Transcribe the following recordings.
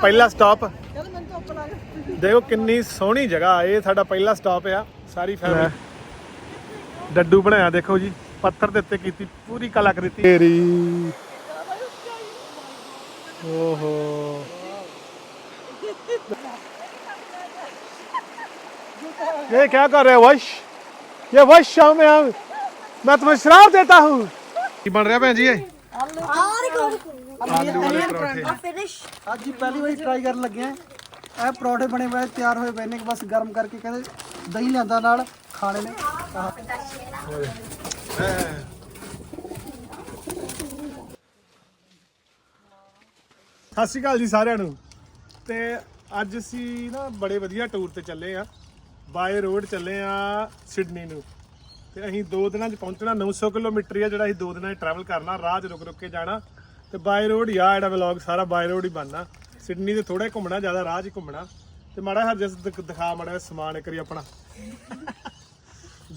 ਪਹਿਲਾ ਸਟਾਪ ਦੇਖੋ ਕਿੰਨੀ ਸੋਹਣੀ ਜਗ੍ਹਾ ਇਹ ਸਾਡਾ ਪਹਿਲਾ ਸਟਾਪ ਆ ਸਾਰੀ ਫੈਮਿਲੀ ਡੱਡੂ ਬਣਾਇਆ ਦੇਖੋ ਜੀ ਪੱਥਰ ਦੇ ਉੱਤੇ ਕੀਤੀ ਪੂਰੀ ਕਲਾਕ੍ਰਿਤੀ ਤੇਰੀ ਓਹੋ ये क्या कर रहे हो वश ये वश शाम में हम मैं तुम्हें शराब देता हूँ ਕੀ ਬਣ ਰਿਹਾ ਭੈਣ ਜੀ ਇਹ ਆਲੂ ਵਾਲੇ ਪਰੌਂਠੇ। ਫਿਨਿਸ਼ ਅੱਜ ਹੀ ਪਹਿਲੀ ਵਾਰੀ ਟਰਾਈ ਕਰਨ ਲੱਗੇ ਆ। ਇਹ ਪਰੌਂਠੇ ਬਣੇ ਹੋਏ ਤਿਆਰ ਹੋਏ ਪਏ ਨੇ ਬਸ ਗਰਮ ਕਰਕੇ ਕਹਿੰਦੇ ਦਹੀਂ ਲਿਆਂਦਾ ਨਾਲ ਖਾਣੇ ਨੇ। ਆਹ ਸਤਿ ਸ਼੍ਰੀ ਅਕਾਲ ਜੀ ਸਾਰਿਆਂ ਨੂੰ। ਤੇ ਅੱਜ ਅਸੀਂ ਨਾ ਬੜੇ ਵਧੀਆ ਟੂਰ ਤੇ ਚੱਲੇ ਆ। ਬਾਏ ਰੋਡ ਚੱਲੇ ਆ ਸਿਡਨੀ ਨੂੰ। ਤੇ ਅਸੀਂ 2 ਦਿਨਾਂ 'ਚ ਪਹੁੰਚਣਾ 900 ਕਿਲੋਮੀਟਰ ਹੀ ਆ ਜਿਹੜਾ ਅਸੀਂ 2 ਦਿਨਾਂ 'ਚ ਟਰੈਵਲ ਕਰਨਾ ਰਾਹ 'ਚ ਰੁਕ ਰੁਕ ਕੇ ਜਾਣਾ। ਤੇ ਬਾਏ ਰੋਡ ਹੀ ਆ ਜਿਹੜਾ ਵਲੌਗ ਸਾਰਾ ਬਾਏ ਰੋਡ ਹੀ ਬਣਨਾ। ਸਿਡਨੀ ਤੇ ਥੋੜਾ ਘੁੰਮਣਾ ਜ਼ਿਆਦਾ ਰਾਹ 'ਚ ਹੀ ਘੁੰਮਣਾ। ਤੇ ਮਾੜਾ ਹਰ ਜਿਸ ਦਿਖਾ ਮਾੜਾ ਸਮਾਨ ਇੱਕ ਵਾਰੀ ਆਪਣਾ।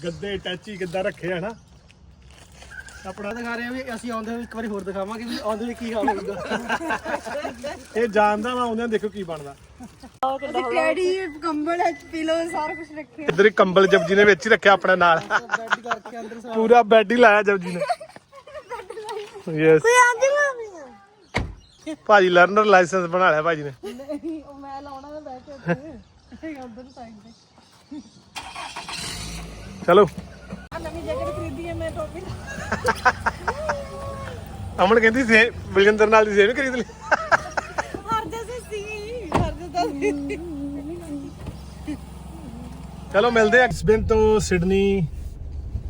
ਗੱਦੇ ਟੈਚੀ ਕਿੱਦਾਂ ਰੱਖੇ ਆ ਨਾ। ਆਪਣਾ ਦਿਖਾ ਰਹੇ ਆ ਵੀ ਅਸੀਂ ਆਉਂਦੇ ਇੱਕ ਵਾਰੀ ਹੋਰ ਦਿਖਾਵਾਂਗੇ ਵੀ ਆਉਂਦੇ ਕੀ ਹਾਲ ਹੋਊਗਾ। ਇਹ ਜਾਣਦਾ ਵਾ ਆਉਂਦਿਆਂ ਦੇਖੋ ਕੀ ਬਣਦਾ। ਅਸੀਂ ਕੰਬਲ ਪਿਲੋ ਸਾਰਾ ਕੁਝ ਰੱਖਿਆ। ਇੱਧਰ ਹੀ ਕੰਬਲ ਜਪਜੀ ਨੇ ਵਿੱਚ ਹੀ ਰੱਖਿਆ ਆਪਣਾ ਨਾਲ। ਬੈੱਡ ਕਰਕੇ ਅੰਦਰ ਸਾ- ਪੂਰਾ ਬੈੱਡ ਹੀ ਲਾਇਆ ਜਪਜੀ ਨੇ। ਯੈਸ ਕੋਈ ਆਂਦੇ ਨਾ? ਭਾਜੀ ਲਰਨਰ ਲਾਇਸੈਂਸ ਬਣਾ ਲਿਆ ਭਾਜੀ ਨੇ। ਨਹੀਂ ਉਹ ਮੈਂ ਲਾਉਣਾ ਮੈਂ ਬੈਠ ਕੇ ਅੰਦਰ ਸਾਈਡ ਤੇ। ਚਲੋ। ਆ ਨਵੀਂ ਜੈਕਟ ਖਰੀਦੀ ਹੈ ਮੈਂ ਟੋਪੀ। ਅਮਨ ਕਹਿੰਦੀ ਸੇ ਬਲਜਿੰਦਰ ਨਾਲ ਦੀ ਸੇਵ ਖਰੀਦ ਲਈ। ਹਰ ਜੈਸੇ ਸੀ ਹਰ ਜੈਸਾ ਚਲੋ ਮਿਲਦੇ ਆ। ਸਪਿਨ ਤੋਂ ਸਿਡਨੀ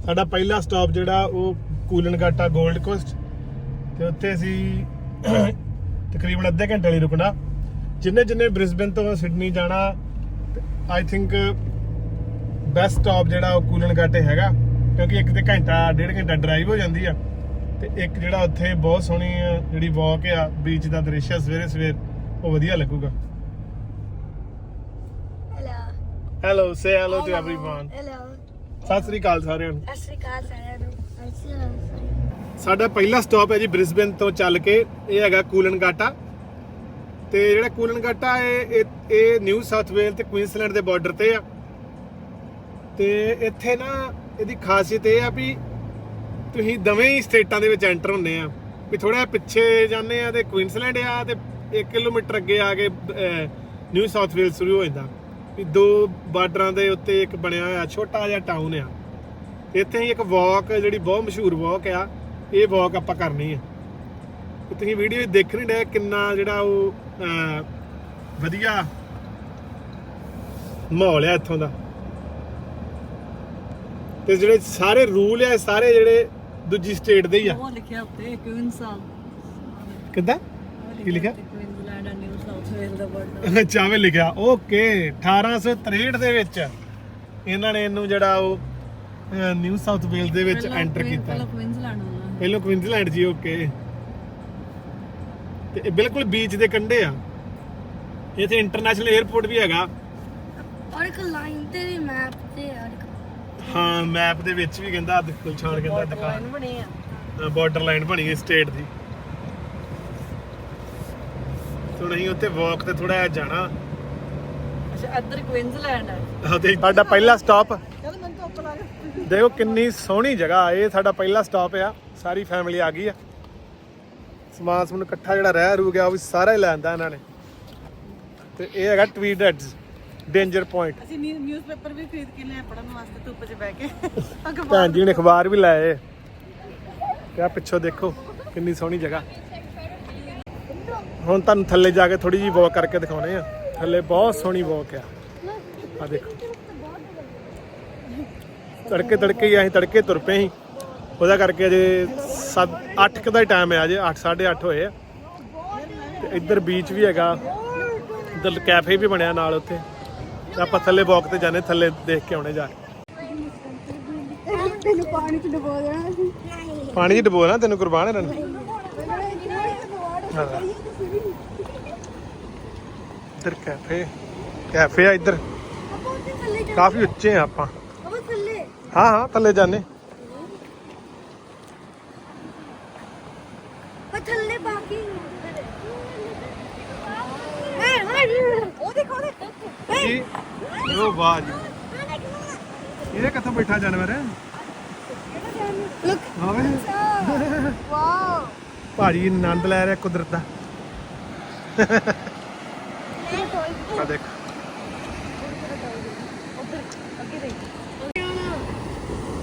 ਸਾਡਾ ਪਹਿਲਾ ਸਟਾਪ ਜਿਹੜਾ ਉਹ ਕੂਲਨਗਾਟਾ 골ਡ ਕੋਸਟ ਤੇ ਉੱਥੇ ਅਸੀਂ ਤਕਰੀਬਨ ਅੱਧੇ ਘੰਟੇ ਲਈ ਰੁਕਣਾ ਜਿੰਨੇ ਜਿੰਨੇ ਬ੍ਰਿਸਬਨ ਤੋਂ ਸਿਡਨੀ ਜਾਣਾ ਆਈ ਥਿੰਕ ਬੈਸਟ ਸਟਾਪ ਜਿਹੜਾ ਉਹ ਕੂਲਨਗਾਟੇ ਹੈਗਾ ਕਿਉਂਕਿ ਇੱਕ ਤੇ ਘੰਟਾ ਡੇਢ ਘੰਟਾ ਡਰਾਈਵ ਹੋ ਜਾਂਦੀ ਆ ਤੇ ਇੱਕ ਜਿਹੜਾ ਉੱਥੇ ਬਹੁਤ ਸੋਹਣੀ ਅ, ਜਿਹੜੀ ਵਾਕ ਆ ਬੀਚ ਦਾ ਦ੍ਰਿਸ਼ ਆ ਸਵੇਰੇ ਸਵੇਰ ਉਹ ਵਧੀਆ ਲੱਗੂਗਾ hello hello say hello to everyone hello Sat Sri ਅਕਾਲ ਸਾਰਿਆਂ ਨੂੰ ਸਤਿ ਸ਼੍ਰੀ ਅਕਾਲ ਸਾਰਿਆਂ ਨੂੰ ਅੱਛਾ ਸਾਡਾ ਪਹਿਲਾ ਸਟਾਪ ਹੈ ਜੀ ਬ੍ਰਿਸਬਨ ਤੋਂ ਚੱਲ ਕੇ, ਇਹ ਹੈਗਾ ਕੂਲਨਗਾਟਾ ਤੇ ਜਿਹੜਾ ਕੂਲਨਗਾਟਾ ਇਹ, ਇਹ- ਨਿਊ ਸਾਊਥ ਵੇਲ ਤੇ ਕੁਈਨਸਲੈਂਡ ਦੇ ਬਾਰਡਰ ਤੇ ਆ। ਤੇ ਇੱਥੇ ਨਾ ਇਹਦੀ ਖਾਸੀਅਤ ਇਹ ਆ ਵੀ ਤੁਸੀਂ ਦਵੇਂ ਹੀ ਸਟੇਟਾਂ ਦੇ ਵਿੱਚ ਐਂਟਰ ਹੁੰਦੇ ਆ। ਵੀ ਥੋੜਾ ਪਿੱਛੇ ਜਾਂਦੇ ਆ ਤੇ ਕੁਈਨਸਲੈਂਡ ਆ ਤੇ 1 ਕਿਲੋਮੀਟਰ ਅੱਗੇ ਆ ਕੇ ਨਿਊ ਸਾਊਥ ਵੇਲ ਸ਼ੁਰੂ ਹੋ ਜਾਂਦਾ। ਵੀ ਦੋ ਬਾਰਡਰਾਂ ਦੇ ਉੱਤੇ ਇੱਕ ਬਣਿਆ ਹੋਇਆ, ਛੋਟਾ ਜਿਹਾ ਟਾਊਨ ਆ। ਇੱਥੇ ਹੀ ਇੱਕ ਵਾਕ ਜਿਹੜੀ ਬਹੁਤ ਮਸ਼ਹੂਰ ਵਾਕ ਆ। ਇਹ ਵਾਕ ਆਪਾਂ ਕਰਨੀ ਆ। ਤੇ ਤੁਸੀਂ ਵੀਡੀਓ ਦੇਖ ਨਹੀਂ ਰਹੇ ਕਿੰਨਾ ਜਿਹੜਾ ਉਹ ਵਧੀਆ ਮਾਹੌਲ ਆ ਇੱਥੋਂ ਦਾ। ਤੇ ਜਿਹੜੇ ਸਾਰੇ ਰੂਲ ਆ ਸਾਰੇ ਜਿਹੜੇ ਦੂਜੀ ਸਟੇਟ ਦੇ ਹੀ ਆ। ਉਹ ਲਿਖਿਆ ਉੱਤੇ ਕੁਇਨਸਲ ਕਿੱਦਾਂ? ਕੀ ਲਿਖਿਆ? ਚਾਵੇ ਲਿਖਿਆ। ਓਕੇ 1863 ਦੇ ਵਿੱਚ ਇਹਨਾਂ ਨੇ ਇਹਨੂੰ ਜਿਹੜਾ ਉਹ ਨਿਊ ਸਾਊਥ ਵੇਲ ਦੇ ਵਿੱਚ ਐਂਟਰ ਕੀਤਾ। ਪਹਿਲਾਂ ਕੁਇਨਸਲੈਂਡ ਪਹਿਲਾਂ ਕੁਇਨਜ਼ਲੈਂਡ ਜੀ ਓਕੇ ਤੇ ਇਹ ਬਿਲਕੁਲ ਬੀਚ ਦੇ ਕੰਢੇ ਆ। ਇੱਥੇ ਇੰਟਰਨੈਸ਼ਨਲ 에ਅਰਪੋਰਟ ਵੀ ਹੈਗਾ। ਔਰ ਇੱਕ ਲਾਈਨ ਤੇ ਵੀ ਮੈਪ ਤੇ ਔਰ ਇੱਕ ਹਾਂ ਮੈਪ ਦੇ ਵਿੱਚ ਵੀ ਕਹਿੰਦਾ ਕੁਲਛਾਨ ਕਹਿੰਦਾ ਦੁਕਾਨ। ਬਣੇ ਆ। ਬਾਰਡਰ ਲਾਈਨ ਬਣੀ ਹੈ ਸਟੇਟ ਦੀ। ਥੋੜਾ ਹੀ ਉੱਤੇ ਵਾਕ ਤੇ ਥੋੜਾ ਜਿਹਾ ਜਾਣਾ। ਅੱਛਾ ਇੱਧਰ ਕੁਇਨਸਲੈਂਡ ਹੈ ਤੇ ਸਾਡਾ ਪਹਿਲਾ ਸਟਾਪ ਚਲ ਮੈਨੂੰ ਧੁੱਪ ਲੱਗ ਦੇਖੋ ਕਿੰਨੀ ਸੋਹਣੀ ਜਗ੍ਹਾ ਇਹ ਸਾਡਾ ਪਹਿਲਾ ਸਟਾਪ ਆ। ਸਾਰੀ ਫੈਮਿਲੀ ਆ ਗਈ ਆ। ਸਮਾਨ ਸਮੂਨ ਇਕੱਠਾ ਜਿਹੜਾ ਰਹਿ ਰੂ ਗਿਆ ਉਹ ਵੀ ਸਾਰਾ ਹੀ ਲੈਂਦਾ ਇਹਨਾਂ ਨੇ। ਤੇ ਇਹ ਹੈਗਾ ਟਵੀਡਟਸ ਡੇਂਜਰ ਪੁਆਇੰਟ ਅਸੀਂ ਨਿਊਜ਼ਪੇਪਰ ਵੀ ਖਰੀਦ ਕੇ ਲਿਆ ਪੜਨ ਵਾਸਤੇ ਧੁੱਪ 'ਚ ਬਹਿ ਕੇ। ਅਖਬਾਰ ਭੈਣ ਜੀ ਨੇ ਅਖਬਾਰ ਵੀ ਲਾਏ। ਤੇ ਆ ਪਿੱਛੋਂ ਦੇਖੋ ਕਿੰਨੀ ਸੋਹਣੀ ਜਗ੍ਹਾ। ਹੁਣ ਤੁਹਾਨੂੰ ਥੱਲੇ ਜਾ ਕੇ ਥੋੜੀ ਜੀ ਵਾਕ ਕਰਕੇ ਦਿਖਾਉਣੇ ਆ। ਥੱਲੇ ਬਹੁਤ ਸੋਹਣੀ ਵਾਕ ਆ। ਆ ਦੇਖੋ। ਤੜਕੇ ਤੜਕੇ ਹੀ ਅਸੀਂ ਤੜਕੇ ਤੁਰ ਪਏ ਸੀ। ਉਹਦਾ ਕਰਕੇ ਅਜੇ 7 8 ਦਾ ਹੀ ਟਾਈਮ ਹੈ ਅਜੇ 8 8:30 ਹੋਏ ਆ। ਤੇ ਇੱਧਰ ਬੀਚ ਵੀ ਹੈਗਾ। ਇੱਧਰ ਕੈਫੇ ਵੀ ਬਣਿਆ ਨਾਲ ਉੱਥੇ। ਆਪਾਂ ਥੱਲੇ ਵਾਕ ਤੇ ਜਾਣੇ ਥੱਲੇ ਦੇਖ ਕੇ ਆਉਣੇ ਜਾ ਕੇ। ਤੈਨੂੰ ਪਾਣੀ ਚ ਡੁਬੋ ਦੇਣਾ ਸੀ ਪਾਣੀ 'ਚ ਡਬੋ ਨਾ ਤੈਨੂੰ ਕੁਰਬਾਨ ਹੈ ਰਨ ਇੱਧਰ ਕੈਫੇ ਕੈਫੇ ਆ ਇੱਧਰ। ਕਾਫੀ ਉੱਚੇ ਆ ਆਪਾਂ। ਹਾਂ ਹਾਂ ਥੱਲੇ ਜਾਣੇ ਪਰ ਥੱਲੇ ਬਾਕੀ ਇਹ ਉਹ ਦੇਖੋ ਉਹਦੇ ਕੀ ਉਹ ਵਾਹ ਜੀ ਇਹ ਕਿੱਥੋਂ ਬੈਠਾ ਜਾਨਵਰ? ਹੈ ਲੁੱਕ ਵਾਓ ਭਾਜੀ ਆਨੰਦ ਲੈ ਰਿਹਾ ਕੁਦਰਤ ਦਾ। ਆ ਦੇਖ।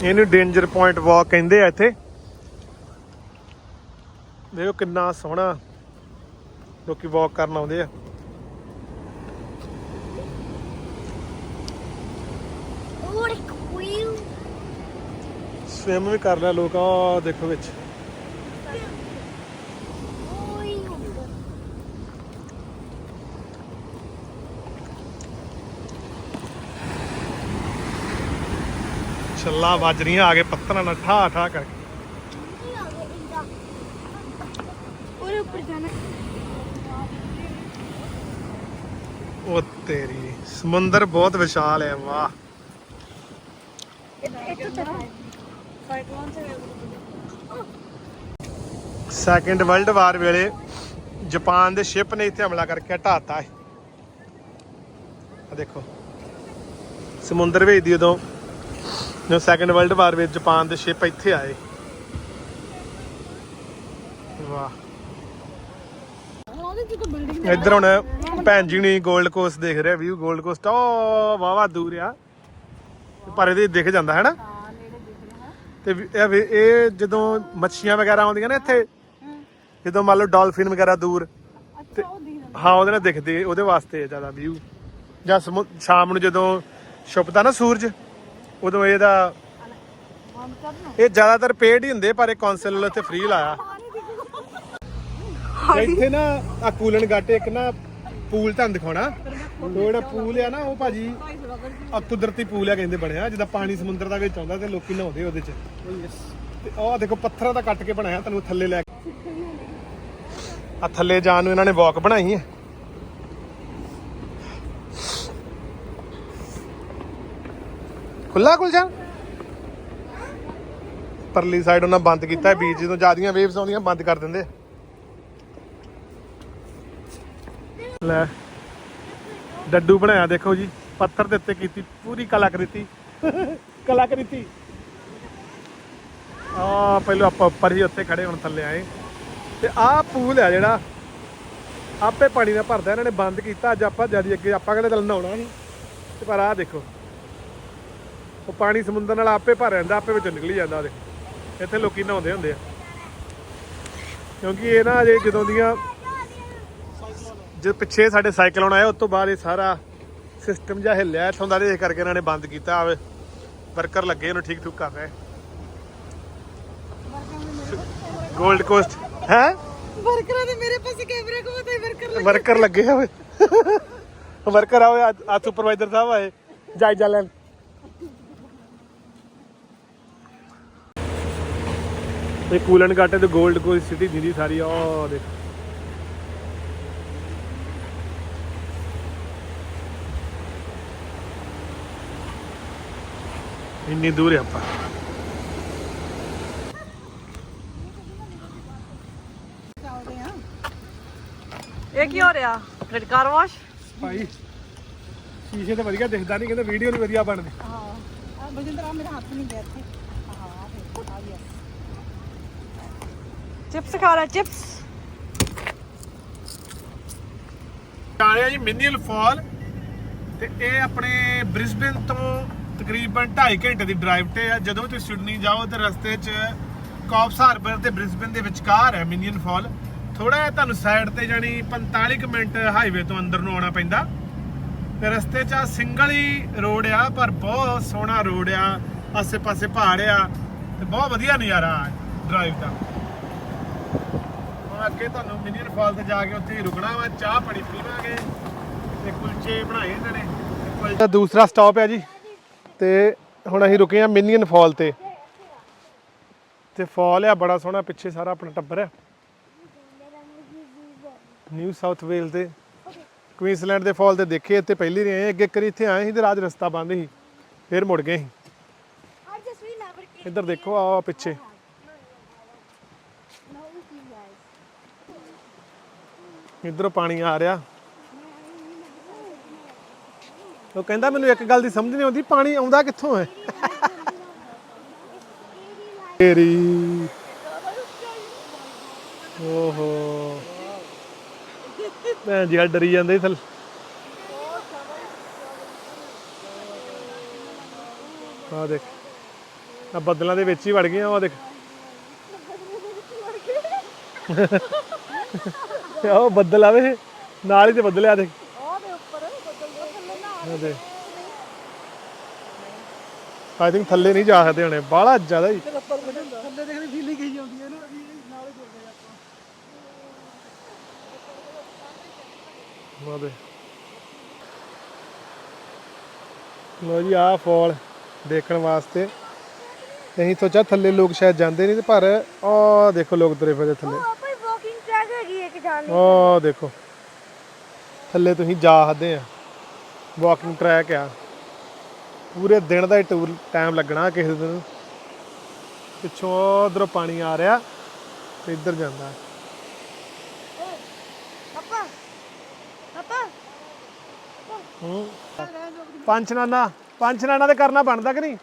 ਇਹਨੂੰ ਡੇਂਜਰ ਪੁਆਇੰਟ ਵਾਕ ਕਹਿੰਦੇ ਆ ਇੱਥੇ। ਦੇਖੋ ਕਿੰਨਾ ਸੋਹਣਾ ਲੋਕੀ ਵਾਕ ਕਰਨ ਆਉਂਦੇ ਆ। ਸਵਿਮ ਵੀ ਕਰ ਲਿਆ ਲੋਕ ਆ ਦੇਖੋ ਵਿੱਚ। ਛੱਲਾ ਵੱਜ ਰਹੀਆਂ ਆ ਕੇ ਪੱਤਰਾਂ ਨਾਲ ਠਾ ਠਾ ਕਰਕੇ। ਉਹਦੇ ਉੱਪਰ ਜਾਣਾ। ਉਹ ਤੇਰੀ ਸਮੁੰਦਰ ਬਹੁਤ ਵਿਸ਼ਾਲ ਹੈ ਵਾਹ। ਸੈਕੰਡ ਵਰਲਡ ਵਾਰ ਵੇਲੇ ਜਾਪਾਨ ਦੇ ਸ਼ਿਪ ਨੇ ਇੱਥੇ ਹਮਲਾ ਕਰਕੇ ਹਟਾਤਾ ਹੈ ਆ ਦੇਖੋ। ਸਮੁੰਦਰ ਵਿੱਚ ਦੀ ਉਦੋਂ ਜਦੋਂ ਸੈਕੰਡ ਵਰਲਡ ਵਾਰ ਵਿੱਚ ਜਾਪਾਨ ਦੇ ਸ਼ਿਪ ਇੱਥੇ ਆਏ। ਵਾਹ। ਇੱਧਰ ਹੁਣ ਭੈਣ ਜੀ ਨੇ 골ਡ ਕੋਸਟ ਦੇਖ ਰਿਹਾ ਵਿਊ 골ਡ ਕੋਸਟ ਉਹ ਵਾਵਾ ਦੂਰ ਆ। ਪਰ ਇਹਦੇ ਦਿਖ ਜਾਂਦਾ ਹੈ ਨਾ ਤੇ ਇਹ ਜਦੋਂ ਮੱਛੀਆਂ ਵਗੈਰਾ ਆਉਂਦੀਆਂ ਨੇ ਇੱਥੇ, ਜਦੋਂ ਮੰਨ ਲਓ ਡਾਲਫਿਨ ਵਗੈਰਾ ਦੂਰ ਅੱਛਾ ਹਾਂ, ਉਹਦੇ ਨਾਲ ਦਿਖਦੇ, ਉਹਦੇ ਵਾਸਤੇ ਜ਼ਿਆਦਾ ਵਿਊ ਜਾਂ ਸ਼ਾਮ ਨੂੰ ਜਦੋਂ ਛੁਪਦਾ ਨਾ ਸੂਰਜ ਉਦੋਂ ਇਹਦਾ ਇਹ ਜ਼ਿਆਦਾਤਰ ਪੇਡ ਹੀ ਹੁੰਦੇ ਪਰ ਇਹ ਕੌਂਸਲ ਵੱਲੋਂ ਇੱਥੇ ਫ੍ਰੀ ਲਾਇਆ। ਇੱਥੇ ਨਾ ਆ ਕੂਲਨ ਗੱਟ ਇੱਕ ਨਾ ਪੂਲ ਤੁਹਾਨੂੰ ਦਿਖਾਉਣਾ। ਉਹ ਜਿਹੜਾ ਪੂਲ ਆ ਨਾ ਉਹ ਭਾਜੀ ਆ ਕੁਦਰਤੀ ਪੂਲ ਆ ਕਹਿੰਦੇ ਬਣਿਆ ਜਿੱਦਾਂ ਪਾਣੀ ਸਮੁੰਦਰ ਦਾ ਵਿੱਚ ਆਉਂਦਾ ਤੇ ਲੋਕੀ ਨਹਾਉਂਦੇ ਉਹਦੇ ਚ। ਤੇ ਉਹ ਦੇਖੋ ਪੱਥਰਾਂ ਦਾ ਕੱਟ ਕੇ ਬਣਾਇਆ ਤੁਹਾਨੂੰ ਥੱਲੇ ਲੈ ਕੇ। ਆ ਥੱਲੇ ਜਾਣ ਨੂੰ ਇਹਨਾਂ ਨੇ ਵਾਕ ਬਣਾਈ ਹੈ। ਖੁੱਲਾ ਕੁਲਜਾ ਪਰਲੀ ਸਾਈਡ ਉਹਨਾਂ ਬੰਦ ਕੀਤਾ ਬੀਚ ਜਦੋਂ ਜਿਆਦੀਆਂ ਵੇਵਸ ਆਉਂਦੀਆਂ, ਬੰਦ ਕਰ ਦਿੰਦੇ। ਲੈ, ਡੱਡੂ ਬਣਾਇਆ, ਦੇਖੋ ਜੀ, ਪੱਥਰ ਦੇ ਉੱਤੇ ਕੀਤੀ, ਪੂਰੀ ਕਲਾਕ੍ਰਿਤੀ ਕਲਾਕ੍ਰਿਤੀ ਆ, ਪਹਿਲਾਂ ਆਪਾਂ ਉੱਪਰ ਹੀ ਉੱਤੇ ਖੜੇ, ਹੁਣ ਥੱਲੇ ਆਏ। ਤੇ ਆਹ ਪੂਲ ਹੈ ਜਿਹੜਾ, ਆਪੇ ਪਾਣੀ ਨਾਲ ਭਰਦਾ, ਇਹਨਾਂ ਨੇ ਬੰਦ ਕੀਤਾ, ਅੱਜ ਆਪਾਂ ਜਦ ਅੱਗੇ, ਆਪਾਂ ਕਹਿੰਦੇ ਦਿਲ ਨਹਾਉਣਾ ਸੀ? ਤੇ ਪਰ ਆਹ ਦੇਖੋ। ਉਹ ਪਾਣੀ ਸਮੁੰਦਰ ਨਾਲ ਆਪੇ ਭਰ ਜਾਂਦਾ ਆਪੇ ਵਿੱਚੋਂ ਨਿਕਲੀ ਜਾਂਦਾ ਉਹਦੇ। ਇੱਥੇ ਲੋਕੀ ਨਹਾਉਂਦੇ ਹੁੰਦੇ ਆ। ਕਿਉਂਕਿ ਇਹ ਨਾ ਅਜੇ ਜਦੋਂ ਦੀਆਂ ਜਦ ਪਿੱਛੇ ਸਾਡੇ ਸਾਈਕਲੋਨ ਆਇਆ ਉਸ ਤੋਂ ਬਾਅਦ ਇਹ ਸਾਰਾ ਸਿਸਟਮ ਜਿਹਾ ਹਿੱਲਿਆ ਇੱਥੋਂ ਦਾ ਦੇਖ ਕਰਕੇ ਇਹਨਾਂ ਨੇ ਬੰਦ ਕੀਤਾ ਆਵੇ ਵਰਕਰ ਲੱਗੇ ਇਹਨੂੰ ਠੀਕ ਠੁਕ ਕਰ ਰਹੇ। 골ਡ ਕੋਸਟ ਹੈ? ਵਰਕਰਾਂ ਦੇ ਮੇਰੇ ਪਾਸੇ ਕੈਮਰੇ ਕੋ ਤੇ ਵਰਕਰ ਵਰਕਰ ਲੱਗੇ ਹੋਏ ਵਰਕਰ ਆਵੇ ਆ ਸੁਪਰਵਾਈਜ਼ਰ ਸਾਹਿਬ ਆਏ ਜਾਇਜ਼ਾ ਲੈਣ। ਇਹ ਕੂਲਨ ਘਾਟੇ ਤੇ 골ਡ ਕੋਸਟ ਸਿਟੀ ਦੀਦੀ ਸਾਰੀ ਉਹ ਦੇਖ। ਇੰਨੀ ਦੂਰ ਹੈ ਆਪਾਂ। ਚੱਲਦੇ ਆ ਇਹ ਕੀ ਹੋ ਰਿਹਾ? ਰੈਡ ਕਾਰ ਵਾਸ਼ ਭਾਈ ਸ਼ੀਸ਼ੇ ਤੇ ਵਧੀਆ ਦਿਖਦਾ ਨਹੀਂ ਕਹਿੰਦੇ ਵੀਡੀਓ ਨਹੀਂ ਵਧੀਆ ਬਣਦੀ। ਹਾਂ। ਆ ਬਲਜਿੰਦਰ ਆ ਮੇਰਾ ਹੱਥ ਨਹੀਂ ਗਿਆ ਇੱਥੇ ਹਾਂ ਆ ਦੇਖ ਆ ਗਿਆ ਚਿਪਸ ਖਾ ਰਿਹਾ ਚਿਪਸ ਆਇਆ ਜੀ ਮਿਨੀਅਲ ਫਾਲ ਤੇ ਇਹ ਆਪਣੇ ਬ੍ਰਿਸਬਨ ਤੋਂ ਤਕਰੀਬਨ 2.5 ਘੰਟੇ ਦੀ ਡਰਾਈਵ ਤੇ ਆ। ਜਦੋਂ ਤੁਸੀਂ ਸਿਡਨੀ ਜਾਓ ਤੇ ਰਸਤੇ 'ਚ ਕੌਪਸ ਹਾਰਬਰ ਤੇ ਬ੍ਰਿਸਬਨ ਦੇ ਵਿਚਕਾਰ ਹੈ ਮਿਨੀਅਨ ਫਾਲ। ਥੋੜਾ ਜਿਹਾ ਤੁਹਾਨੂੰ ਸਾਈਡ ਤੇ ਜਾਣੀ 45 ਕੁ ਮਿੰਟ ਹਾਈਵੇ ਤੋਂ ਅੰਦਰ ਨੂੰ ਆਉਣਾ ਪੈਂਦਾ। ਤੇ ਰਸਤੇ 'ਚ ਆ ਸਿੰਗਲ ਹੀ ਰੋਡ ਆ, ਪਰ ਬਹੁਤ ਸੋਹਣਾ ਰੋਡ ਆ। ਆਸੇ-ਪਾਸੇ ਪਹਾੜ ਆ ਤੇ ਬਹੁਤ ਵਧੀਆ ਨਜ਼ਾਰਾ ਡਰਾਈਵ ਦਾ। ਅੱਗੇ ਤੁਹਾਨੂੰ ਮਿਨੀਅਨ ਫਾਲ ਤੇ ਜਾ ਕੇ ਉੱਥੇ ਹੀ ਰੁਕਣਾ ਵਾ ਚਾਹ ਪਾਣੀ ਪੀਵਾਂਗੇ ਤੇ ਕੁਲਚੇ ਬਣਾਏ ਇਹਨਾਂ ਨੇ। ਤਾਂ ਦੂਸਰਾ ਸਟਾਪ ਹੈ ਜੀ। ਤੇ ਹੁਣ ਅਸੀਂ ਰੁਕੇ ਆ ਮਿਨੀਅਨ ਫਾਲ ਤੇ। ਤੇ ਫਾਲ ਆ ਬੜਾ ਸੋਹਣਾ ਪਿੱਛੇ ਸਾਰਾ ਆਪਣਾ ਟੱਬਰ ਹੈ ਨਿਊ ਸਾਊਥ ਵੇਲ ਤੇ ਕੁਈਨਸਲੈਂਡ ਦੇ ਫਾਲ ਤੇ ਦੇਖੇ ਇੱਥੇ ਪਹਿਲੀ ਰਹੇ ਹਾਂ, ਅੱਗੇ ਕਰੀ ਇੱਥੇ ਆਏ ਸੀ ਤੇ ਰਾਜ ਰਸਤਾ ਬੰਦ ਸੀ ਫਿਰ ਮੁੜ ਗਏ ਸੀ। ਇੱਧਰ ਦੇਖੋ ਆ ਪਿੱਛੇ। ਇੱਧਰੋਂ ਪਾਣੀ ਆ ਰਿਹਾ। ਉਹ ਕਹਿੰਦਾ ਮੈਨੂੰ ਇੱਕ ਗੱਲ ਦੀ ਸਮਝ ਨਹੀਂ ਆਉਂਦੀ, ਪਾਣੀ ਆਉਂਦਾ ਕਿੱਥੋਂ ਹੈ? ਤੇਰੀ। ਓਹੋ। ਭੈਣ ਜੀ ਆ ਡਰੀ ਜਾਂਦੇ ਸੀ ਥੱਲੇ। ਆ ਦੇਖ ਆ ਬੱਦਲਾਂ ਦੇ ਵਿੱਚ ਹੀ ਵੜ ਗਈਆਂ ਆ ਦੇਖ। ਉਹ ਬੱਦਲ ਆਵੇ ਨਾਲ ਹੀ ਤੇ ਬੱਦਲ ਆ ਦੇਖ। ਆ ਦੇਖ। ਆਈ ਥਿੰਕ ਥੱਲੇ ਨਹੀਂ ਜਾ ਸਕਦੇ ਹੁਣੇ। ਬਾਹਲਾ ਜ਼ਿਆਦਾ ਹੀ। ਥੱਲੇ ਦੇਖਦੇ ਫੀਲਿੰਗ ਕਹੀ ਜਾਂਦੀ ਹੈ ਨਾ ਵੀ ਨਾਲ ਜੁੜ ਗਏ ਆਪਾਂ ਆ ਲੋ ਜੀ ਆ ਫਾਲ ਦੇਖਣ ਵਾਸਤੇ। ਅਸੀਂ ਸੋਚਿਆ ਥੱਲੇ ਲੋਕ ਸ਼ਾਇਦ ਜਾਂਦੇ ਨਹੀਂ ਤੇ ਪਰ ਆ ਦੇਖੋ ਲੋਕ ਤੁਰੇ ਫਿਰਦੇ ਥੱਲੇ। ਆ ਦੇਖੋ। ਥੱਲੇ ਤੁਸੀਂ ਜਾ ਸਕਦੇ ਆ। ਵਾਕਿੰਗ ਟਰੈਕ ਆ। ਪੂਰੇ ਦਿਨ ਦਾ ਟੂਰ ਟਾਈਮ ਲੱਗਣਾ ਕਿਸੇ ਦਿਨ। ਪਿੱਛੋਂ ਉਧਰੋਂ ਪਾਣੀ ਆ ਰਿਹਾ ਤੇ ਇੱਧਰ ਜਾਂਦਾ। ਪਾਪਾ ਪਾਪਾ। ਹੂੰ। ਪੰਜ ਨਾਨਾ ਪੰਜ ਨਾਨਾ ਤੇ ਕਰਨਾ ਬਣਦਾ ਕਿ ਨਹੀਂ?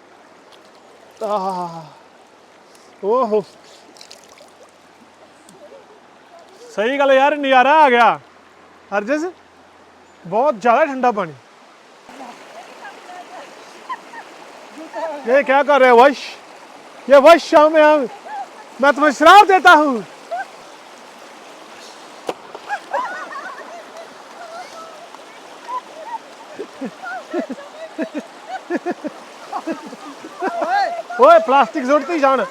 ਆਹ। ਓਹੋ। ਸਹੀ ਗੱਲ ਯਾਰ ਨਜ਼ਾਰਾ ਆ ਗਿਆ ਹਰਜਸ ਬਹੁਤ ਜ਼ਿਆਦਾ ਠੰਡਾ ਪਾਣੀ ये क्या कर रहे हो वश ये वश शाम में हम मैं तुम्हें शराब देता हूँ ओए प्लास्टिक जोड़ती जान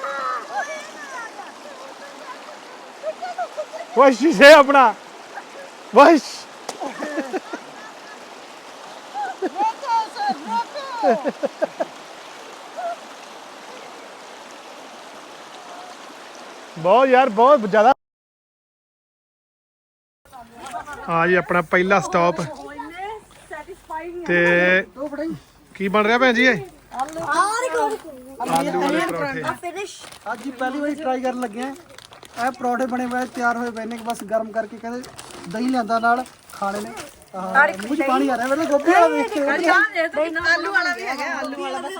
Vay şişe yapma. ਬਹੁਤ ਯਾਰ ਬਹੁਤ ਜ਼ਿਆਦਾ ਆ ਜੀ ਆਪਣਾ ਪਹਿਲਾ ਸਟਾਪ ਤੇ ਕੀ ਬਣ ਰਿਹਾ ਭੈਣ ਜੀ ਇਹ ਆਲੂ ਵਾਲੇ ਪਰੌਂਠੇ ਫਿਨਿਸ਼ ਅੱਜ ਹੀ ਪਹਿਲੀ ਵਾਰੀ ਟਰਾਈ ਕਰਨ ਲੱਗੇ ਆ ਇਹ ਪਰੌਠੇ ਬਣੇ ਹੋਏ ਤਿਆਰ ਹੋਏ ਪਏ ਨੇ ਬਸ ਗਰਮ ਕਰਕੇ ਕਹਿੰਦੇ ਦਹੀਂ ਲਿਆਂਦਾ ਨਾਲ ਖਾਣੇ ਨੇ। ਆਹ ਮੂੰਹ 'ਚ ਪਾਣੀ ਆ ਰਿਹਾ ਮੇਰੇ ਗੋਭੀ ਵਾਲਾ ਵੇਖ ਕੇ ਆਲੂ ਵਾਲਾ ਵੀ ਹੈਗਾ ਆਲੂ ਵਾਲਾ ਬਸ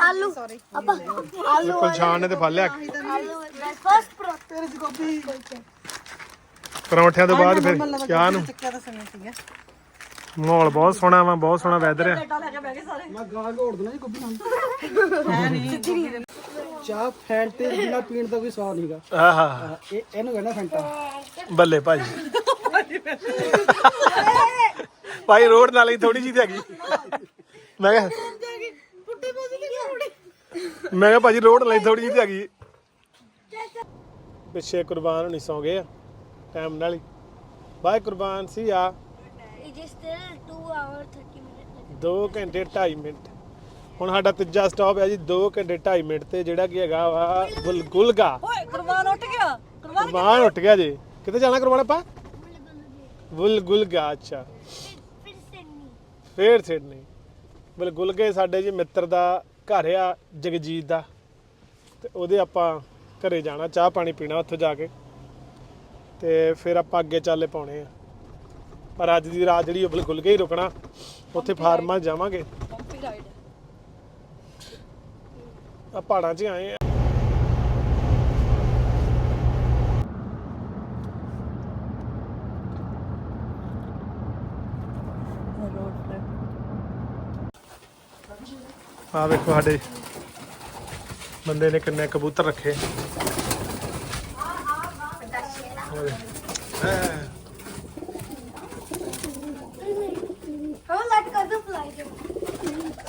ਆਲੂ ਆਪਾਂ ਆਲੂ ਬਿਲਕੁਲ ਛਾਣ ਨੇ ਤੇ ਫੜ ਲਿਆ। ਫਸਟ ਪ੍ਰੋ ਤੇਰੇ 'ਚ ਗੋਭੀ। ਪਰੌਂਠਿਆਂ ਤੋਂ ਬਾਅਦ ਫਿਰ ਚਾਹ ਨੂੰ। ਚੱਕਿਆ ਤਾਂ ਸਮੇਂ ਸੀਗਾ। ਮਾਹੌਲ ਬਹੁਤ ਸੋਹਣਾ ਵਾ ਬਹੁਤ ਸੋਹਣਾ ਵੈਦਰ ਆ। ਮੈਂ ਗਾਲ ਘੋੜ ਦੇਣਾ ਜੀ ਗੋਭੀ ਨਾਲ ਚਾਹ ਫੈਂਟ ਤੇ ਬਿਨਾ ਪੀਣ ਦਾ ਕੋਈ ਸਵਾਦ ਨਹੀਂਗਾ ਆਹਾ। ਇਹ ਇਹਨੂੰ ਕਹਿੰਦਾ ਫੈਂਟਾ। ਬੱਲੇ ਭਾਜੀ ਭਾਈ ਰੋਡ ਨਾਲ ਹੀ ਥੋੜੀ ਜਿਹੀ ਤੇ ਹੈਗੀ। ਮੈਂ ਕਿਹਾ ਮੈਂ ਕਿਹਾ ਭਾਜੀ ਰੋਡ ਨਾਲ ਹੀ ਥੋੜੀ ਜਿਹੀ ਤੇ ਹੈਗੀ। ਪਿੱਛੇ ਕੁਰਬਾਨ ਹੋਣੀ ਸੌ ਗਏ ਆ। ਟਾਈਮ ਨਾਲ ਹੀ। ਬਾਏ ਕੁਰਬਾਨ ਸੀ ਆ। 2 ਆਵਰ 2 ਮਿੰਟ ਹੁਣ ਸਾਡਾ ਤੀਜਾ ਸਟਾਪ ਹੈ ਜੀ 2 ਘੰਟੇ 2.5 ਮਿੰਟ ਤੇ ਜਿਹੜਾ ਕੀ ਹੈਗਾ ਵਾ ਗੁਲ- ਕੁਰਬਾਨ ਉੱਠ ਗਿਆ। ਜੀ। ਕਿੱਥੇ ਜਾਣਾ ਕਰਵਾਣਾ ਆਪਾਂ? ਬੁਲ ਗੁਲਗਾ ਅੱਛਾ। ਫਿਰ ਸਿਡਨੀ। ਫੇਰ ਸਿਡਨੀ। ਬਲ ਗੁਲਗੇ ਸਾਡੇ ਜੀ ਮਿੱਤਰ ਦਾ ਘਰ ਆ ਜਗਜੀਤ ਦਾ। ਤੇ ਉਹਦੇ ਆਪਾਂ ਘਰੇ ਜਾਣਾ ਚਾਹ ਪਾਣੀ ਪੀਣਾ ਉੱਥੇ ਜਾ ਕੇ। ਤੇ ਫਿਰ ਆਪਾਂ ਅੱਗੇ ਚਾਲੇ ਪਾਉਣੇ ਆ। ਪਰ ਅੱਜ ਦੀ ਰਾਤ ਜਿਹੜੀ ਉਹ ਗੁਲਗੁਲਗੇ ਹੀ ਰੁਕਣਾ ਉੱਥੇ ਫਾਰਮਾਂ 'ਚ ਜਾਵਾਂਗੇ। ਪੰਪੀ ਰਾਈਡ ਆ। ਪਹਾੜਾਂ 'ਚ ਆਏ ਆ। ਆ ਵੇਖੋ ਸਾਡੇ ਬੰਦੇ ਨੇ ਕਿੰਨੇ ਕਬੂਤਰ ਰੱਖੇ। oh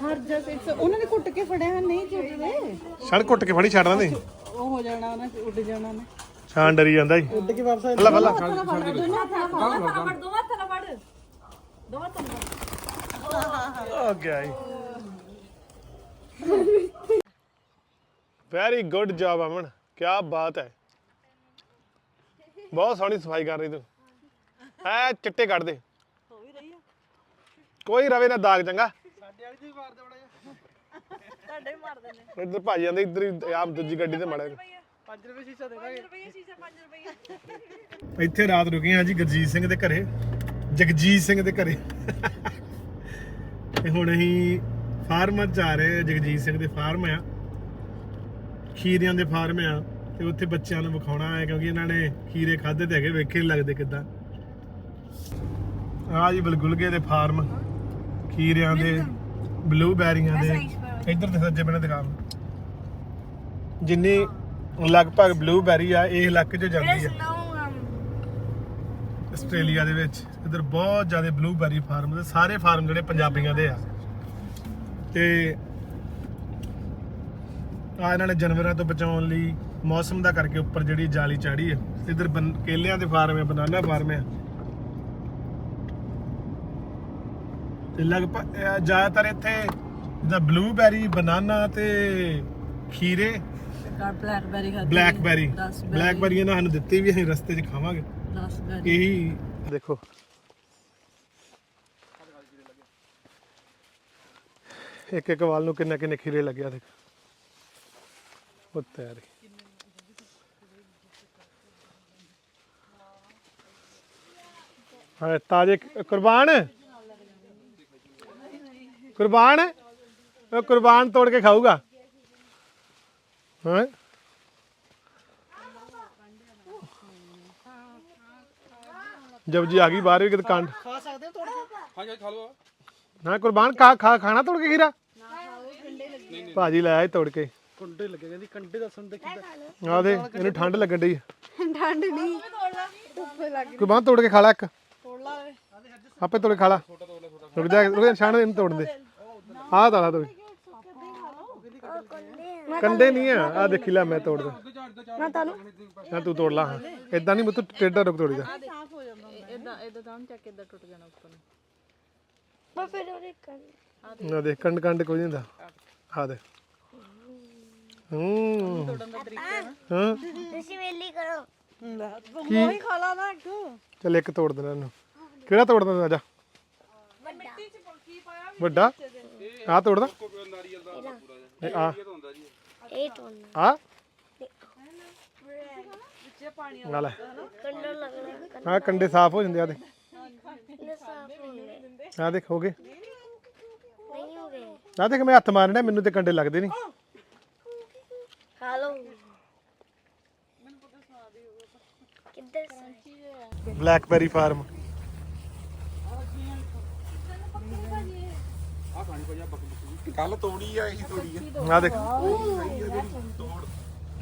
ਜਸ ਇੱਕ ਉਹਨਾਂ ਨੇ ਕੁੱਟ ਕੇ ਫੜਿਆ ਹੈ ਨਹੀਂ ਚੁੱਟਦੇ ਛੜ ਕੁੱਟ ਕੇ ਫੜੀ ਛੱਡ ਦਿੰਦੇ ਉਹ ਹੋ ਜਾਣਾ ਉਹਨਾਂ ਉੱਡ ਜਾਣਾ ਉਹਨੇ ਛਾਣ ਡਰੀ ਜਾਂਦਾ ਜੀ। ਉੱਡ ਕੇ ਵਾਪਸ ਆ ਬੱਲਾ ਬੱਲਾ ਫੜ ਦੋਵਾਂ ਥਾਂ ਫੜ ਦੋਵਾਂ ਥਾਂ ਫੜ। ਆ ਗਿਆ ਵੈਰੀ ਗੁੱਡ ਜੌਬ ਅਮਨ। ਕੀ ਬਾਤ ਹੈ। ਬਹੁਤ ਸੋਹਣੀ ਸਫ਼ਾਈ ਕਰ ਰਹੀ ਤੂੰ। ਐ ਚਿੱਟੇ ਕੱਢ ਦੇ। ਕੋਈ ਰਵੇ ਨਾ ਦਾਗ ਚੰਗਾ। ਦੀ ਬੜਾ ਜਿਹਾ। ਤੁਹਾਡੇ ਇੱਧਰ ਭਾਈ ਜਾਂਦੇ ਇੱਧਰ ਹੀ ਆਪ ਦੂਜੀ ਗੱਡੀ ਤੇ ਮੜਾ 5 ਰੁਪਏ ਸ਼ੀਸ਼ਾ ਦੇ ਦਾਂਗੇ। ਰੁਪਏ ਸ਼ੀਸ਼ਾ 5 ਰੁਪਏ। ਇੱਥੇ ਰਾਤ ਰੁਕੇ ਹਾਂ ਜੀ ਗੁਰਜੀਤ ਸਿੰਘ ਦੇ ਘਰੇ ਜਗਜੀਤ ਸਿੰਘ ਦੇ ਘਰੇ। ਤੇ ਹੁਣ ਅਸੀਂ ਫਾਰਮ 'ਚ ਜਾ ਰਹੇ ਹਾਂ, ਜਗਜੀਤ ਸਿੰਘ ਦੇ ਫਾਰਮ ਆ। ਖੀਰਿਆਂ ਦੇ ਫਾਰਮ ਆ ਤੇ ਉੱਥੇ ਬੱਚਿਆਂ ਨੂੰ ਵਿਖਾਉਣਾ ਹੈ ਕਿਉਂਕਿ ਇਹਨਾਂ ਨੇ ਖੀਰੇ ਖਾਦੇ ਤੇ ਹੈਗੇ ਵੇਖੇ ਨੀ ਲੱਗਦੇ ਕਿੱਦਾਂ। ਆ ਜੀ ਬਲਗੁਲਗੇ ਦੇ ਫਾਰਮ ਖੀਰਿਆਂ ਦੇ। ਬਲੂਬੈਰੀਆਂ ਦੇ ਇੱਧਰ ਤੇ ਸੱਜੇ ਬੰਨੇ ਦੁਕਾਨ ਜਿੰਨੀ ਲਗਭਗ ਬਲੂਬੈਰੀ ਆ ਇਹ ਇਲਾਕੇ 'ਚ ਜਾਂਦੀ ਆ। ਆਸਟ੍ਰੇਲੀਆ ਦੇ ਵਿੱਚ। ਇਧਰ ਬਹੁਤ ਜ਼ਿਆਦਾ ਬਲੂਬੈਰੀ ਫਾਰਮ ਤੇ ਸਾਰੇ ਫਾਰਮ ਜਿਹੜੇ ਪੰਜਾਬੀਆਂ ਦੇ ਆ। ਤੇ ਆ ਇਹਨਾਂ ਨੇ ਜਾਨਵਰਾਂ ਤੋਂ ਬਚਾਉਣ ਲਈ ਮੌਸਮ ਦਾ ਕਰਕੇ ਉੱਪਰ ਜਿਹੜੀ ਜਾਲੀ ਚਾੜੀ ਹੈ ਇਧਰ ਕੇਲਿਆਂ ਦੇ ਫਾਰਮ ਹੈ ਬਨਾਨਾ ਫਾਰਮ ਹੈ ਤੇ ਲਗਭਗ ਇਹ ਜ਼ਿਆਦਾਤਰ ਇੱਥੇ ਜਿੱਦਾਂ ਬਲੂਬੈਰੀ ਬਨਾਨਾ ਤੇ ਖੀਰੇ ਬਲੈਕਬੈਰੀ ਖਾਦੀ ਬਲੈਕਬੈਰੀ ਬਲੈਕਬੈਰੀ ਇਹਨਾਂ ਸਾਨੂੰ ਦਿੱਤੀ ਵੀ ਅਸੀਂ ਰਸਤੇ 'ਚ ਖਾਵਾਂਗੇ। 10 ਇਹੀ ਦੇਖੋ। ਇੱਕ ਇੱਕ ਵਾਲ ਨੂੰ ਕਿੰਨੇ ਕਿੰਨੇ ਖੀਰੇ ਲੱਗਿਆ ਦੇਖ। ਉਹ ਤਿਆਰੀ ਹਾਂ ਤਾਜੇ ਕੁਰਬਾਨ। ਕੁਰਬਾਨ ਉਹ ਕੁਰਬਾਨ ਤੋੜ ਕੇ ਖਾਊਗਾ। ਹਾਂ? ਜਬ ਜੀ ਆ ਗਈ ਬਾਹਰ ਵੀ ਕਿਤੇ ਕੰਡ। ਖਾ ਸਕਦੇ ਹੋ ਤੋੜ ਕੇ? ਨਾ ਕੁਰਬਾਨ ਖਾ ਖਾ ਖਾਣਾ ਤੋੜ ਕੇ ਖੀਰਾ? ਭਾਜੀ ਲੈ ਆਏ ਤੋੜ ਕੇ। ਕੰਡੇ ਲੱਗੇ ਕਹਿੰਦੀ ਕੰਡੇ ਦੱਸਣ ਦੇ ਕਿੱਦਾਂ ਆ ਦੇ ਇਹਨੂੰ ਠੰਡ ਲੱਗਣ ਡਈ। ਠੰਡ ਨਹੀਂ। ਧੁੱਪ ਲੱਗ ਕੁਰਬਾਨ ਤੋੜ ਕੇ ਖਾ ਲੈ ਇੱਕ। ਤੋੜ ਲਾ। ਵੇ ਆਪੇ ਤੋੜ ਕੇ ਖਾ ਲਾ। ਰੁਕ ਜਾ ਰੁਕ ਜਾ ਛਾਣ ਇਹਨੂੰ ਤੋੜ ਦੇ। ਆਹ ਤਾਲਾ ਤੋੜ ਕੰਡੇ ਨਹੀਂ ਆ ਆ ਦੇਖੀ ਲੈ ਮੈਂ ਤੋੜ ਦਾਂ ਨਾ ਤਾਨੂੰ ਨਾ ਤੂੰ ਤੋੜ ਲਾ ਹਾਂ। ਇਦਾਂ ਨਹੀਂ ਮੁੱਤ ਟੇਡਾ ਰੁਕ ਤੋੜੀ ਦਾ। ਸਾਫ਼ ਹੋ ਜਾਂਦਾ ਇਦਾਂ ਇਦਾਂ ਤਾਂ ਚੱਕ ਇਦਾਂ ਟੁੱਟ ਜਾਣਾ ਉੱਪਰ ਨੂੰ। ਮੈਂ ਫਿਰ ਉਹਦੇ ਕਰ ਆ ਦੇਖ। ਕੰਡ ਕੰਡ ਕੋਈ ਨਹੀਂ ਹੁੰਦਾ। ਆ ਦੇ ਹੂੰ ਹਾਂ। ਤੁਸੀਂ ਵੇਲੀ ਕਰੋ। ਮੋਹੀ ਖਾ ਲਾ ਨਾ ਇੱਕ। ਚੱਲ ਇੱਕ ਤੋੜ ਦੇਣਾ ਇਹਨੂੰ। ਕਿਹੜਾ ਤੋੜ ਦੇਣਾ ਜਾ। ਵੱਡਾ? ਆ ਤੋੜਦਾ? ਇਹ ਆ ਇਹ ਤੋਂ ਆ ਆ ਲੈ ਕੰਡਾ ਲੱਗਣਾ ਆ ਕੰਡੇ ਸਾਫ਼ ਹੋ ਜਾਂਦੇ ਆ ਦੇ ਆ ਦੇਖ ਹੋ ਗਏ। ਨਹੀਂ ਹੋ ਗਏ। ਆ ਦੇਖ ਮੈਂ ਹੱਥ ਮਾਰਨਾ ਮੈਨੂੰ ਤੇ ਕੰਡੇ ਲੱਗਦੇ ਨਹੀਂ। ਖਾ ਲਓ। ਕਿੱਧਰ ਸੱਚੀ ਬਲੈਕਬੈਰੀ ਫਾਰਮ। ਕੱਲ ਤੋੜੀ ਆ ਇਹੀ ਤੋੜੀ ਆ। ਆ ਦੇਖ।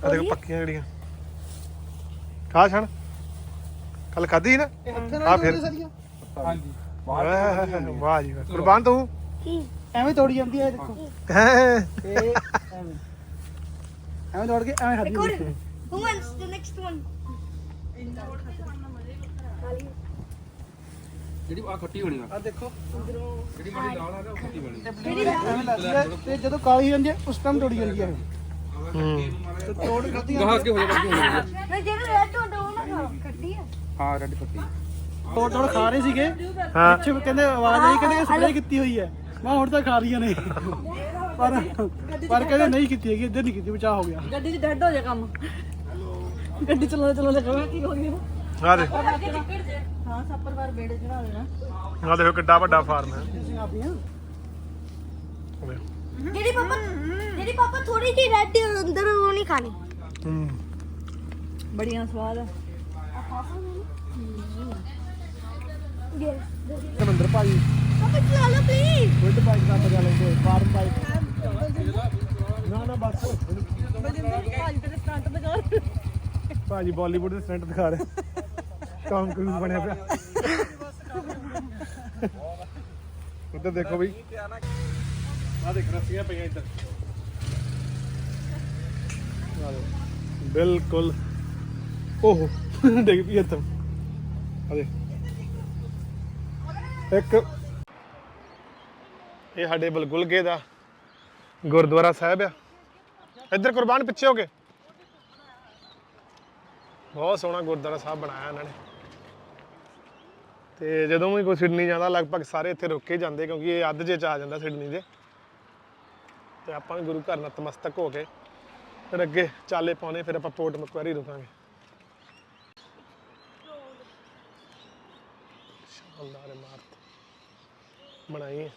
ਆ ਦੇਖ ਪੱਕੀਆਂ ਜਿਹੜੀਆਂ। ਖਾ ਛਣ। ਕੱਲ ਖਾਧੀ ਸੀ ਨਾ? ਆ ਫਿਰ। ਹਾਂਜੀ। ਵਾਹ ਵਾਹ ਜੀ ਵਾਹ। ਕੁਰਬਾਨ ਤੂੰ। ਐਵੇਂ ਤੋੜੀ ਜਾਂਦੀ ਹੈ ਇਹ ਦੇਖੋ। ਹੈਂ। ਇਹ ਐਵੇਂ। ਐਵੇਂ ਤੋੜ ਕੇ ਐਵੇਂ ਖਾਦੀ ਜਾਂਦੀ Who wants the next one? ਜਿਹੜੀ ਆ ਖੱਟੀ ਹੋਣੀ ਆ। ਆ ਦੇਖੋ ਜਿਹੜੀ ਮਾੜੀ ਲਾਲ ਆ ਨਾ ਉਹ ਖੱਟੀ ਬਣੀ। ਐਵੇਂ ਲੱਗਦੀ ਹੈ ਤੇ ਜਦੋਂ ਕਾਲੀ ਜਾਂਦੀ ਹੈ ਉਸ ਟਾਈਮ ਤੋੜੀ ਜਾਂਦੀ ਹੈ ਹੂੰ ਤੇ ਤੋੜ ਖਾਦੀ ਗਾਹ ਕੇ ਹੋ ਜਾ ਹੋ ਜਾ। ਮੈਂ ਜਿਹੜਾ ਰੈਡ ਹੁੰਦਾ ਉਹ ਨਾ ਖਾਓ ਖੱਟੀ ਆ। ਹਾਂ ਰੈੱਡ ਖੱਟੀ। ਤੋੜ ਤੋੜ ਖਾ ਰਹੇ ਸੀਗੇ। ਹਾਂ। ਪਿੱਛੇ ਕਹਿੰਦੇ ਆਵਾਜ਼ ਆਈ ਕਹਿੰਦੇ ਸਪਰੇਅ ਕੀਤੀ ਹੋਈ ਹੈ ਮੈਂ ਹੁਣ ਤਾਂ ਖਾ ਰਹੀਆਂ ਨੇ। ਪਰ ਪਰ ਕਹਿੰਦੇ ਨਹੀਂ ਕੀਤੀ ਹੈਗੀ ਇੱਧਰ ਨਹੀਂ ਕੀਤੀ ਬਚਾ ਹੋ ਗਿਆ। ਗੱਡੀ 'ਚ ਡੈਡ ਹੋ ਜਾ ਕੰਮ। ਗੱਡੀ ਚਲਾਉਂਦੇ ਚਲਾਉਂਦੇ ਕਹਾਂ ਕੀ ਹੋ ਗਿਆ। ਆ ਦੇਖ ਹਾਂ ਸੱਪਰ ਵਾਰ ਬੇੜੇ ਚੜਾ ਦੇਣਾ। ਆ ਦੇਖੋ ਕਿੱਡਾ ਵੱਡਾ ਫਾਰਮ ਹੈ। ਆਪੀਆਂ ਜਿਹੜੀ ਪਾਪਾ ਜਿਹੜੀ ਪਾਪਾ ਥੋੜੀ ਜਿਹੀ ਰੈਡ ਅੰਦਰ ਉਹ ਨਹੀਂ ਖਾਣੀ। ਹੂੰ। ਬੜੀਆਂ ਸਵਾਦ ਆ। ਸਮੁੰਦਰ ਭਾਈ। ਪਾਪਾ ਚਲਾ ਲਓ ਪਲੀਜ਼ ਗੁੱਡ ਬਾਈਕ ਦਾ ਮਜ਼ਾ ਲੈਂਦੇ ਫਾਰਮ ਬਾਈਕ ਨਾ ਨਾ ਬਸ। ਭਾਜੀ ਤੇਰੇ ਸਟੰਟ ਲਗਾ ਭਾਜੀ ਬਾਲੀਵੁੱਡ ਦੇ ਸਟੰਟ ਦਿਖਾ ਰਹੇ। ਟੌਮ ਕਰੂਜ਼ ਬਣਿਆ ਪਿਆ। ਉੱਧਰ ਦੇਖੋ ਬਈ। ਆ ਦੇਖ, ਰੱਸੀਆਂ ਪਈਆਂ ਇੱਧਰ। ਬਿਲਕੁਲ। ਓਹੋ ਦੇਖ ਵੀ ਇੱਥੇ ਆ ਦੇ ਇੱਕ ਇਹ ਸਾਡੇ ਬਲਗੁਲਗੇ ਦਾ ਗੁਰਦੁਆਰਾ ਸਾਹਿਬ ਆ। ਇੱਧਰ ਕੁਰਬਾਨ ਪਿੱਛੇ ਹੋ ਕੇ। ਬਹੁਤ ਸੋਹਣਾ ਗੁਰਦੁਆਰਾ ਸਾਹਿਬ ਬਣਾਇਆ ਇਹਨਾਂ ਨੇ। ਤੇ ਜਦੋਂ ਵੀ ਕੋਈ ਸਿਡਨੀ ਜਾਂਦਾ, ਲਗਭਗ ਸਾਰੇ ਇੱਥੇ ਰੁਕ ਕੇ ਜਾਂਦੇ ਕਿਉਂਕਿ ਇਹ ਅੱਧ ਜੇ ਚ ਆ ਜਾਂਦਾ ਸਿਡਨੀ ਦੇ। ਤੇ ਆਪਾਂ ਵੀ ਗੁਰੂ ਘਰ ਨਤਮਸਤਕ ਹੋ ਕੇ ਫਿਰ ਅੱਗੇ ਚਾਲੇ ਪਾਉਣੇ, ਫਿਰ ਆਪਾਂ ਪੋਰਟ ਮਕਵਾਰੀ ਰੁਕਾਂਗੇ। ਸ਼ਾਨਦਾਰ ਇਮਾਰਤ ਬਣਾਈ ਹੈ।